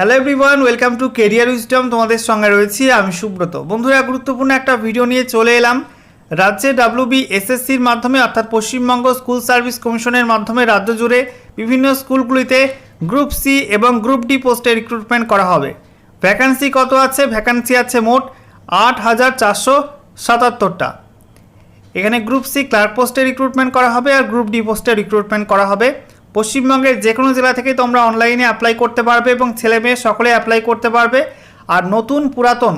Hello everyone welcome to career wisdom তোমাদের সঙ্গে রয়েছি আমি সুব্রত। বন্ধুরা, গুরুত্বপূর্ণ একটা ভিডিও নিয়ে চলে এলাম। রাজ্যে ডাব্লিউবি এসএসসির মাধ্যমে, অর্থাৎ পশ্চিমবঙ্গ স্কুল সার্ভিস কমিশনের মাধ্যমে রাজ্য জুড়ে বিভিন্ন স্কুলগুলিতে গ্রুপ সি এবং গ্রুপ ডি পোস্টে রিক্রুটমেন্ট করা হবে। ভ্যাকান্সি কত আছে? ভ্যাকান্সি আছে মোট আট হাজার চারশো সাতাত্তরটা। এখানে গ্রুপ সি ক্লার্ক পোস্টে রিক্রুটমেন্ট করা হবে আর গ্রুপ ডি পোস্টে রিক্রুটমেন্ট করা হবে। পশ্চিমবঙ্গের যে কোনো জেলা থেকে তোমরা অনলাইনে অ্যাপ্লাই করতে পারবে এবং ছেলে মেয়ে সকলে অ্যাপ্লাই করতে পারবে। আর নতুন পুরাতন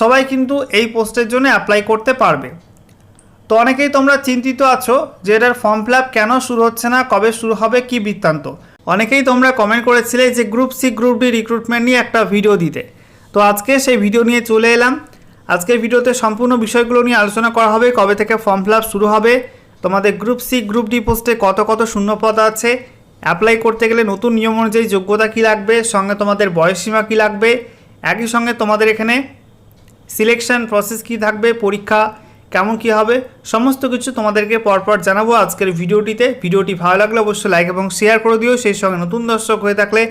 সবাই কিন্তু এই পোস্টের জন্য অ্যাপ্লাই করতে পারবে। তো অনেকেই তোমরা চিন্তিত আছো যে এটার ফর্ম ফিল কেন শুরু হচ্ছে না, কবে শুরু হবে, কি বৃত্তান্ত? অনেকেই তোমরা কমেন্ট করেছিলে যে group C group D recruitment নিয়ে একটা ভিডিও দিতে। তো আজকে সেই ভিডিও নিয়ে চলে এলাম। আজকের ভিডিওতে সম্পূর্ণ বিষয়গুলো নিয়ে আলোচনা করা হবে, কবে থেকে ফর্ম ফিল শুরু হবে, তোমাদের গ্রুপ সি গ্রুপ ডি পোস্টে কত কত শূন্যপদ আছে অ্যাপ্লাই করতে গেলে নতুন নিয়ম অনুযায়ী যোগ্যতা কী লাগবে, সঙ্গে তোমাদের বয়সসীমা কী লাগবে, একই সঙ্গে তোমাদের এখানে সিলেকশন প্রসেস কী থাকবে, পরীক্ষা কেমন কী হবে, সমস্ত কিছু তোমাদেরকে পরপর জানাব আজকের ভিডিওটিতে। ভিডিওটি ভালো লাগলে অবশ্যই লাইক এবং শেয়ার করে দিও। সেই সঙ্গে নতুন দর্শক হয়ে থাকলে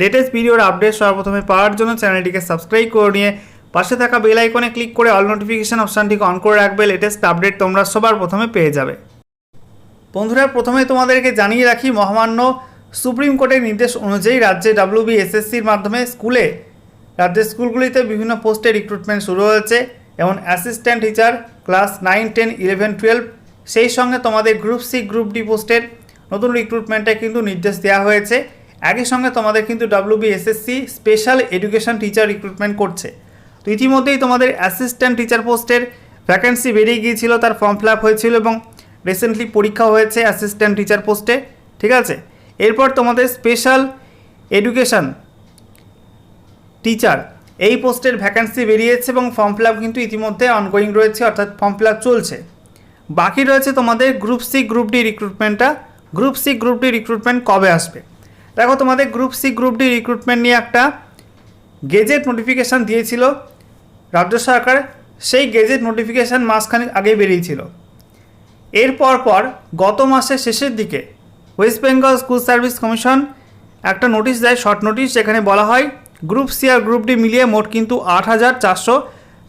লেটেস্ট ভিডিওর আপডেট সর্বপ্রথমে পাওয়ার জন্য চ্যানেলটিকে সাবস্ক্রাইব করে নিয়ে পাশে থাকা বেল আইকনে ক্লিক করে অল নোটিফিকেশান অপশানটিকে অন করে রাখবে। লেটেস্ট আপডেট তোমরা সবার প্রথমে পেয়ে যাবে। বন্ধুরা প্রথমে তোমাদেরকে জানিয়ে রাখি, মহামান্য সুপ্রিম কোর্টের নির্দেশ অনুযায়ী রাজ্যে ডাব্লিউবি এসএসসির মাধ্যমে স্কুলে, রাজ্যের স্কুলগুলিতে বিভিন্ন পোস্টে রিক্রুটমেন্ট শুরু হয়েছে। যেমন assistant teacher class nine ten eleven twelve সেই সঙ্গে তোমাদের গ্রুপ সি গ্রুপ ডি পোস্টের নতুন রিক্রুটমেন্টে কিন্তু নির্দেশ দেওয়া হয়েছে। একই সঙ্গে তোমাদের কিন্তু WB SSC special education teacher recruitment করছে। তো ইতিমধ্যেই তোমাদের অ্যাসিস্ট্যান্ট টিচার পোস্টের ভ্যাকেন্সি বেরিয়ে গিয়েছিল, তার ফর্ম ফিল আপ হয়েছিল এবং রিসেন্টলি পরীক্ষা হয়েছে অ্যাসিস্ট্যান্ট টিচার পোস্টে ঠিক আছে? এরপর তোমাদের স্পেশাল এডুকেশন টিচার এই পোস্টের ভ্যাকেন্সি বেরিয়েছে এবং ফর্ম ফিল কিন্তু ইতিমধ্যে অনগোয়িং রয়েছে, অর্থাৎ ফর্ম ফিল চলছে। বাকি রয়েছে তোমাদের group C group D রিক্রুটমেন্টটা group C group D recruitment কবে আসবে? দেখো, তোমাদের group C group D recruitment নিয়ে একটা গেজেট নোটিফিকেশান দিয়েছিল রাজ্য সরকার। সেই গেজেট নোটিফিকেশান মাসখানেক আগে বেরিয়েছিল। এরপর পর গত মাসের শেষের দিকে West Bengal school service commission একটা নোটিশ দেয় শর্ট নোটিশ যেখানে বলা হয় গ্রুপ সি আর গ্রুপ ডি মিলিয়ে মোট কিন্তু আট হাজার চারশো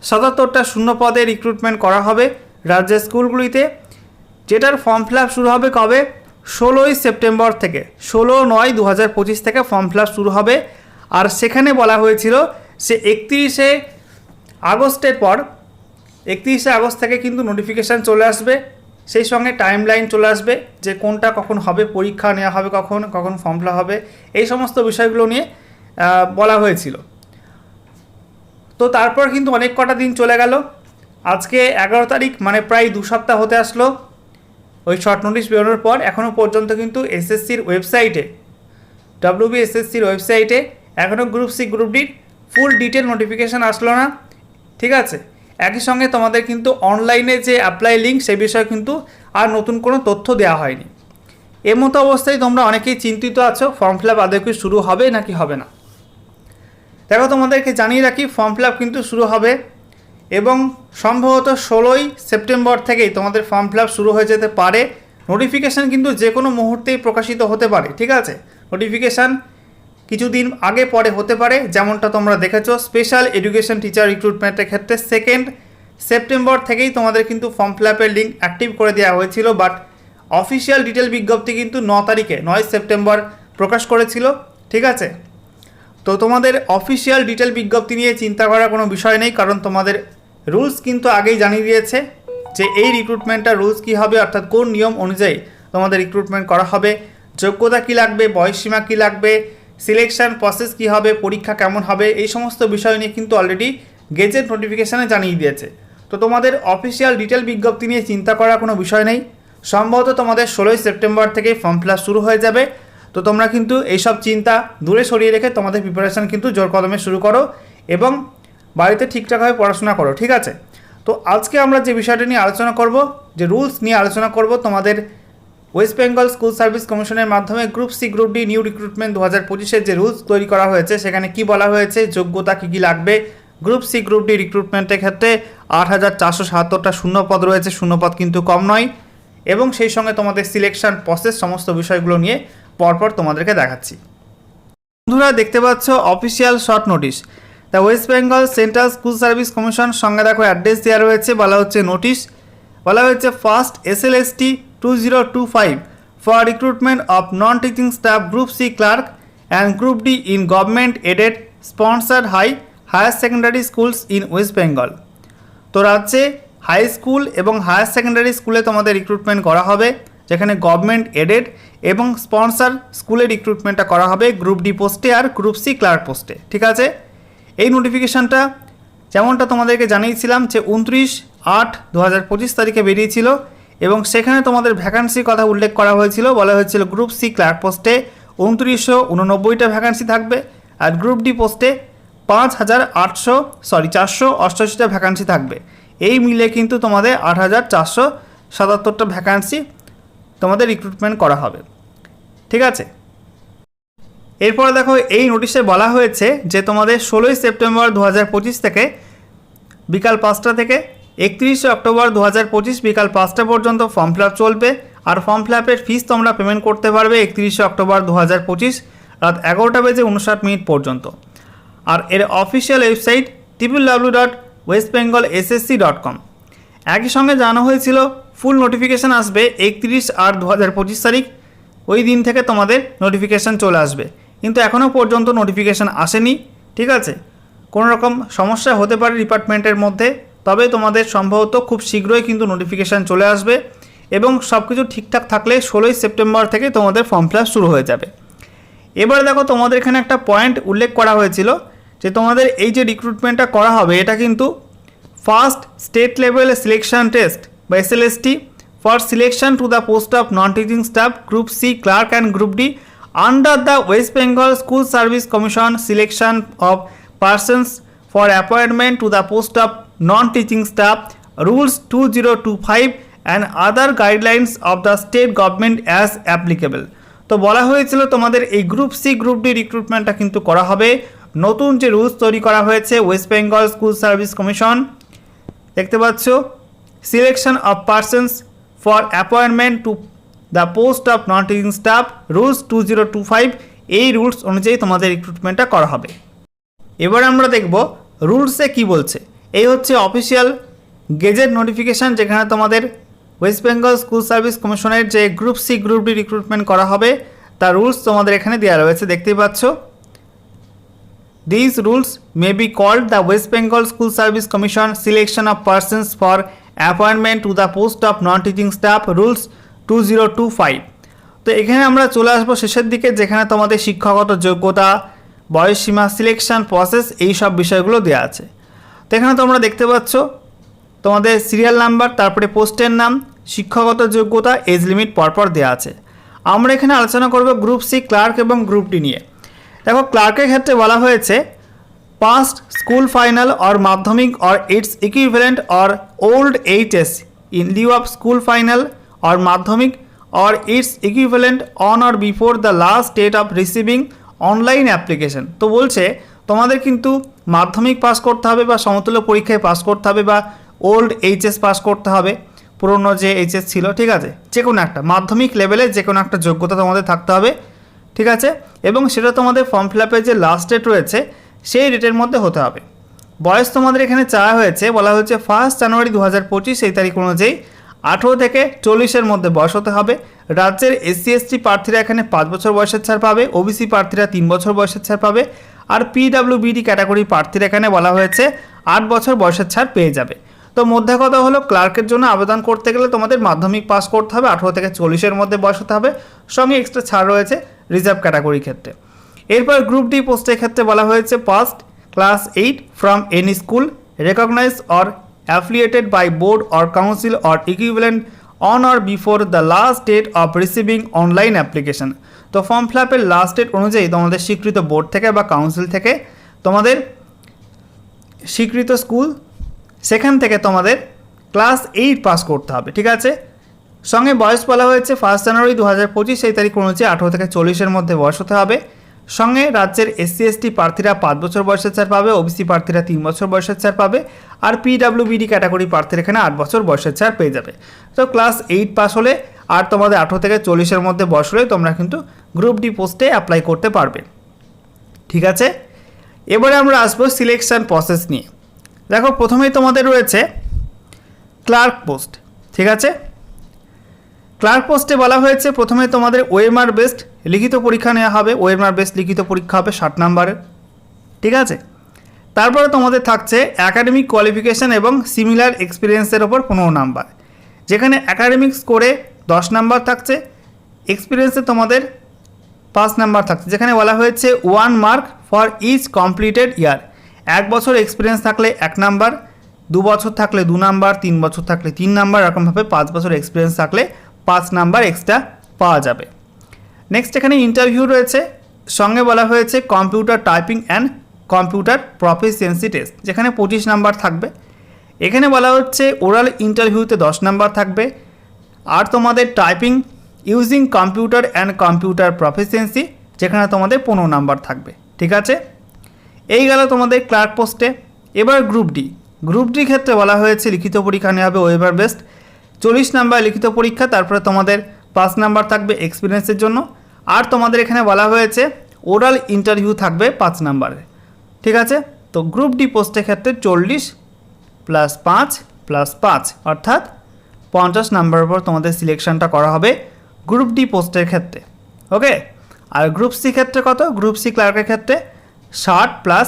সাতাত্তরটা শূন্য পদে রিক্রুটমেন্ট করা হবে রাজ্যের স্কুলগুলিতে, যেটার ফর্ম ফিল শুরু হবে কবে? ষোলোই সেপ্টেম্বর থেকে, ষোলো নয় দু হাজার পঁচিশ থেকে ফর্ম ফিল শুরু হবে। আর সেখানে বলা হয়েছিল সে একত্রিশে আগস্টের পর, একত্রিশে আগস্ট থেকে কিন্তু নোটিফিকেশান চলে আসবে। সেই সঙ্গে টাইম লাইন চলে আসবে যে কোনটা কখন হবে, পরীক্ষা নেওয়া হবে কখন কখন ফর্ম ফিল হবে, এই সমস্ত বিষয়গুলো নিয়ে বলা হয়েছিল। তো তারপর কিন্তু অনেক কটা দিন চলে গেল। আজকে এগারো তারিখ মানে প্রায় দু সপ্তাহ হতে আসলো। ওই শর্ট নোটিশ বেরোনোর পর এখনও পর্যন্ত কিন্তু এসএসসির ওয়েবসাইটে ডাব্লিউবি এসএসসির ওয়েবসাইটে এখনও গ্রুপ সি গ্রুপ ডির ফুল ডিটেল নোটিফিকেশান আসলো না। ঠিক আছে? একই সঙ্গে তোমাদের কিন্তু অনলাইনে যে অ্যাপ্লাই লিঙ্ক সে বিষয়ে কিন্তু আর নতুন কোনো তথ্য দেওয়া হয়নি। এর মতো অবস্থায় তোমরা অনেকেই চিন্তিত আছো ফর্ম ফিল আপ আদৌ কি শুরু হবে নাকি হবে না। দেখো, তোমাদেরকে জানিয়ে রাখি ফর্ম ফিল আপ কিন্তু শুরু হবে এবং সম্ভবত ষোলোই সেপ্টেম্বর থেকেই তোমাদের ফর্ম ফিল আপ শুরু হয়ে যেতে পারে। নোটিফিকেশান কিন্তু যে কোনো মুহূর্তেই প্রকাশিত হতে পারে, ঠিক আছে? নোটিফিকেশান কিছুদিন আগে পরে হতে পারে, যেমনটা তোমরা দেখেছ। স্পেশাল এডুকেশন টিচার রিক্রুটমেন্টের ক্ষেত্রে সেকেন্ড সেপ্টেম্বর থেকেই তোমাদের কিন্তু ফর্ম ফিল আপের লিঙ্ক অ্যাক্টিভ করে দেওয়া হয়েছিল বাট অফিসিয়াল ডিটেল বিজ্ঞপ্তি কিন্তু ন তারিখে, নয় সেপ্টেম্বর প্রকাশ করেছিল, ঠিক আছে? তো তোমাদের অফিসিয়াল ডিটেল বিজ্ঞপ্তি নিয়ে চিন্তা করার কোনো বিষয় নেই, কারণ তোমাদের রুলস কিন্তু আগেই জানিয়ে দিয়েছে যে এই রিক্রুটমেন্টটা রুলস কী হবে, অর্থাৎ কোন নিয়ম অনুযায়ী তোমাদের রিক্রুটমেন্ট করা হবে, যোগ্যতা কী লাগবে, বয়সসীমা কী লাগবে সিলেকশন প্রসেস কী হবে, পরীক্ষা কেমন হবে, এই সমস্ত বিষয় নিয়ে কিন্তু অলরেডি গেজেট নোটিফিকেশানে জানিয়ে দিয়েছে। তো তোমাদের অফিসিয়াল ডিটেল বিজ্ঞপ্তি নিয়ে চিন্তা করার কোনো বিষয় নেই। সম্ভবত তোমাদের ষোলোই সেপ্টেম্বর থেকে ফর্ম ফিল শুরু হয়ে যাবে। তো তোমরা কিন্তু এইসব চিন্তা দূরে সরিয়ে রেখে তোমাদের প্রিপারেশান কিন্তু জোর কদমে শুরু করো এবং বাড়িতে ঠিকঠাকভাবে পড়াশোনা করো, ঠিক আছে? তো আজকে আমরা যে বিষয়টা নিয়ে আলোচনা করব, যে রুলস নিয়ে আলোচনা করব, তোমাদের ওয়েস্ট বেঙ্গল স্কুল সার্ভিস কমিশনের মাধ্যমে group C group D new recruitment দু হাজার পঁচিশের যে রুলস তৈরি করা হয়েছে, সেখানে কি বলা হয়েছে, যোগ্যতা কী কী লাগবে? গ্রুপ সি গ্রুপ ডি রিক্রুটমেন্টের ক্ষেত্রে আট হাজার চারশো সাতাত্তরটা শূন্যপদ রয়েছে, শূন্যপদ কিন্তু কম নয়। এবং সেই সঙ্গে তোমাদের সিলেকশন প্রসেস সমস্ত বিষয়গুলো নিয়ে পরপর তোমাদেরকে দেখাচ্ছি। বন্ধুরা, দেখতে পাচ্ছ official short notice the West Bengal central school service commission সঙ্গে দেখো অ্যাড্রেস দেওয়া রয়েছে, বলা হচ্ছে নোটিশ বলা হয়েছে first S L S T two zero two five for recruitment of non teaching staff group C clerk and group D in government aided sponsored high higher secondary schools in West Bengal তো রাজ্যে high school এবং higher secondary স্কুলে তোমাদের recruitment করা হবে, যেখানে government aided এবং sponsor স্কুলে রিক্রুটমেন্টটা করা হবে গ্রুপ ডি পোস্টে আর গ্রুপ সি ক্লার্ক পোস্টে ঠিক আছে? এই নোটিফিকেশানটা যেমনটা তোমাদেরকে জানিয়েছিলাম যে উনত্রিশ আট দু হাজার পঁচিশ তারিখে বেরিয়েছিল এবং সেখানে তোমাদের ভ্যাকান্সির কথা উল্লেখ করা হয়েছিল। বলা হয়েছিল গ্রুপ সি ক্লার্ক পোস্টে উনত্রিশশো উননব্বইটা ভ্যাকান্সি থাকবে আর গ্রুপ ডি পোস্টে পাঁচ হাজার আটশো সরি চারশো অষ্টআশিটা ভ্যাকান্সি থাকবে। এই মিলে কিন্তু তোমাদের আট হাজার চারশো সাতাত্তরটা ভ্যাকান্সি তোমাদের রিক্রুটমেন্ট করা হবে। ঠিক আছে? এরপরে দেখো, এই নোটিশে বলা হয়েছে যে তোমাদের ষোলোই সেপ্টেম্বর দু হাজার পঁচিশ থেকে বিকাল পাঁচটা থেকে একত্রিশে অক্টোবর দু হাজার পঁচিশ বিকাল পাঁচটা পর্যন্ত ফর্ম ফিল চলবে, আর ফর্ম ফিল ফিস তোমরা পেমেন্ট করতে পারবে একত্রিশে অক্টোবর দু হাজার পঁচিশ রাত এগারোটা বেজে উনষাট মিনিট পর্যন্ত। আর এর official website টিপিল W dot West Bengal SSC dot com একই সঙ্গে জানা হয়েছিল, ফুল নোটিফিকেশান আসবে একত্রিশ আর দু হাজার পঁচিশ তারিখ। ওই দিন থেকে তোমাদের নোটিফিকেশান চলে আসবে। কিন্তু এখনও পর্যন্ত নোটিফিকেশান আসেনি, ঠিক আছে? কোনো রকম সমস্যা হতে পারে ডিপার্টমেন্টের মধ্যে। তবে তোমাদের সম্ভবত খুব শীঘ্রই কিন্তু নোটিফিকেশান চলে আসবে এবং সব কিছু ঠিকঠাক থাকলে ষোলোই সেপ্টেম্বর থেকে তোমাদের ফর্ম ফিল শুরু হয়ে যাবে। এবার দেখো তোমাদের এখানে একটা পয়েন্ট উল্লেখ করা হয়েছিল যে তোমাদের এই যে রিক্রুটমেন্টটা করা হবে, এটা কিন্তু first state level selection test বা SLST for selection to the post of non teaching staff group C clerk and group D under the West Bengal school service commission selection of persons for appointment to the post of two zero two five and other guidelines of the state government as applicable তো বলা হয়েছিল তোমাদের এই group C group D রিক্রুটমেন্টটা কিন্তু করা হবে। নতুন যে রুলস তৈরি করা হয়েছে West Bengal school service commission দেখতে পাচ্ছ? Selection of persons for appointment to the post of non teaching staff rules two zero two five এই রুলস অনুযায়ী তোমাদের রিক্রুটমেন্টটা করা হবে। এবার আমরা দেখব রুলসে কি বলছে। এই হচ্ছে অফিসিয়াল গেজেট নোটিফিকেশান যেখানে তোমাদের ওয়েস্ট বেঙ্গল স্কুল সার্ভিস কমিশনের যে group C group D recruitment করা হবে, তার রুলস তোমাদের এখানে দেওয়া রয়েছে, দেখতেই পাচ্ছ। This rules may be called the West Bengal school service commission selection of Commission Selection of Persons for Appointment to the Post of Non-Teaching Staff, Rules 2025 তো এখানে আমরা চলে আসব শেষের দিকে, যেখানে তোমাদের শিক্ষাগত যোগ্যতা বয়সসীমা সিলেকশন প্রসেস এই সব বিষয়গুলো দেওয়া আছে। তো এখানে তোমরা দেখতে পাচ্ছ, তোমাদের সিরিয়াল নাম্বার তারপরে পোস্টের নাম, শিক্ষাগত যোগ্যতা এজ লিমিট পরপর দেওয়া আছে। আমরা এখানে আলোচনা করব গ্রুপ সি ক্লার্ক এবং গ্রুপ ডি নিয়ে। দেখো ক্লার্কের ক্ষেত্রে বলা হয়েছে passed school final or Madhyamik or its equivalent or hold HS in lieu of school final or Madhyamik or its equivalent on or before the last date of receiving online application তো বলছে তোমাদের কিন্তু মাধ্যমিক pass করতে হবে বা সমতুল্য পরীক্ষায় পাস করতে হবে বা ওল্ড এইচএস পাস করতে হবে। পুরনো যে এইচএস ছিল, ঠিক আছে? যে কোনো একটা, মাধ্যমিক লেভেলে যে কোনো একটা যোগ্যতা তোমাদের থাকতে হবে, ঠিক আছে? এবং সেটা তোমাদের ফর্ম ফিল আপের যে লাস্ট ডেট রয়েছে, সেই ডেটের মধ্যে হতে হবে। বয়স তোমাদের এখানে চাওয়া হয়েছে, বলা হয়েছে ফার্স্ট জানুয়ারি দু হাজার পঁচিশ এই তারিখ অনুযায়ী আঠেরো থেকে চল্লিশের মধ্যে বয়স হতে হবে। রাজ্যের এসসি এসটি প্রার্থীরা এখানে পাঁচ বছর বয়সের ছাড় পাবে ওবিসি প্রার্থীরা তিন বছর বয়সের ছাড় পাবে। আর পিডাব্লিউবিডি ক্যাটাগরি প্রার্থীরা এখানে বলা হয়েছে, আট বছর বয়সের ছাড় পেয়ে যাবে। তো মধ্যে কথা হলো ক্লার্কের জন্য আবেদন করতে গেলে তোমাদের মাধ্যমিক পাস করতে হবে, আঠেরো থেকে চল্লিশের মধ্যে বয়স হতে হবে। সঙ্গে এক্সট্রা ছাড় রয়েছে রিজার্ভ ক্যাটাগরির ক্ষেত্রে। এরপর গ্রুপ ডি পোস্টের ক্ষেত্রে বলা হয়েছে passed class eight from any school recognise or affiliated by board or council or equivalent on or before the last date of receiving online application তো ফর্ম ফিল আপের লাস্ট ডেট অনুযায়ী তোমাদের স্বীকৃত board থেকে বা কাউন্সিল থেকে তোমাদের স্বীকৃত স্কুল সেখান থেকে তোমাদের ক্লাস এইট পাস করতে হবে, ঠিক আছে? সঙ্গে বয়স বলা হয়েছে ফার্স্ট জানুয়ারি দু হাজার পঁচিশ, সেই তারিখ অনুযায়ী আঠেরো থেকে চল্লিশের মধ্যে বয়স হতে হবে। সঙ্গে রাজ্যের এসসি এসটি প্রার্থীরা পাঁচ বছর বয়সের ছাড় পাবে ওবিসি প্রার্থীরা তিন বছর বয়সের ছাড় পাবে, আর পিডাব্লিউবিডি ক্যাটাগরি প্রার্থীরা এখানে আট বছর বয়সের ছাড় পেয়ে যাবে। তো ক্লাস এইট পাস হলে আর তোমাদের আঠেরো থেকে চল্লিশের মধ্যে বয়স হলে তোমরা কিন্তু গ্রুপ ডি পোস্টে অ্যাপ্লাই করতে পারবে। ঠিক আছে? এবারে আমরা আসব সিলেকশন প্রসেস নিয়ে। দেখো, প্রথমেই তোমাদের রয়েছে ক্লার্ক পোস্ট ঠিক আছে? ক্লার্ক পোস্টে বলা হয়েছে, প্রথমে তোমাদের ওয়েমার বেস্ট লিখিত পরীক্ষা নেওয়া হবে। ওয়েমার বেস্ট লিখিত পরীক্ষা হবে ষাট নাম্বারের। ঠিক আছে? তারপরে তোমাদের থাকছে একাডেমিক কোয়ালিফিকেশান এবং সিমিলার এক্সপিরিয়েন্সের ওপর পনেরো নাম্বার। যেখানে অ্যাকাডেমিক করে দশ নাম্বার থাকছে এক্সপিরিয়েন্সে তোমাদের পাঁচ নাম্বার থাকছে, যেখানে বলা হয়েছে one mark for each completed year এক বছর এক্সপিরিয়েন্স থাকলে এক নাম্বার, দু বছর থাকলে দু নাম্বার, তিন বছর থাকলে তিন নাম্বার, এরকমভাবে পাঁচ বছর এক্সপিরিয়েন্স থাকলে পাঁচ নাম্বার এক্সট্রা পাওয়া যাবে। নেক্সট এখানে ইন্টারভিউ রয়েছে, সঙ্গে বলা হয়েছে computer typing and computer proficiency test যেখানে পঁচিশ নাম্বার থাকবে। এখানে বলা হচ্ছে ওরাল ইন্টারভিউতে দশ নাম্বার থাকবে আর তোমাদের typing using computer and computer proficiency যেখানে তোমাদের পনেরো নাম্বার থাকবে, ঠিক আছে? এই গেল তোমাদের ক্লার্ক পোস্টে এবার গ্রুপ ডি গ্রুপ ডি ক্ষেত্রে বলা হয়েছে লিখিত পরীক্ষা নেওয়া হবে ওয়েবার বেস্ট চল্লিশ নাম্বার লিখিত পরীক্ষা, তারপরে তোমাদের পাঁচ নাম্বার থাকবে এক্সপিরিয়েন্সের জন্য। আর তোমাদের এখানে বলা হয়েছে ওরাল ইন্টারভিউ থাকবে পাঁচ নাম্বারে ঠিক আছে? তো গ্রুপ ডি পোস্টের ক্ষেত্রে চল্লিশ প্লাস পাঁচ প্লাস পাঁচ, অর্থাৎ পঞ্চাশ নাম্বারের উপর তোমাদের সিলেকশনটা করা হবে গ্রুপ ডি পোস্টের ক্ষেত্রে ওকে আর গ্রুপ সি ক্ষেত্রে কত? গ্রুপ সি ক্লার্কের ক্ষেত্রে ষাট প্লাস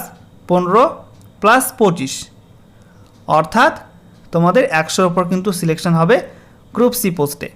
পনেরো প্লাস পঁচিশ। অর্থাৎ তোমাদের একশোর উপর কিন্তু সিলেকশন হবে গ্রুপ সি পোস্টে।